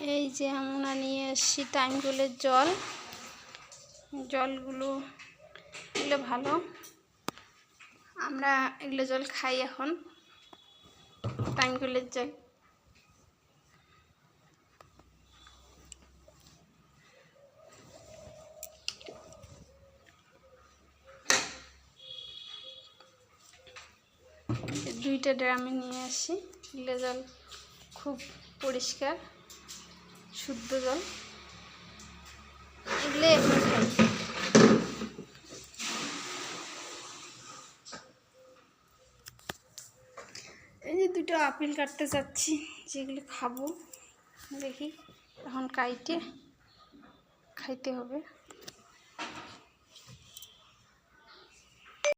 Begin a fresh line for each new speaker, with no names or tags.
এই যে আমরা নিয়ে এসছি টাইমগুলোর জল। জলগুলো এগুলো ভালো। আমরা এগুলো জল খাই এখন। টাইমগুলোর জল। দুইটা ড্রামে নিয়ে আসি। এগুলো জল খুব পরিষ্কার। শুদ্ধ জল? এগুলো এখন খাই। এই যে দুটো আপেল কাটতে যাচ্ছি যেগুলো খাব। দেখি এখন কাইটে খাইতে হবে।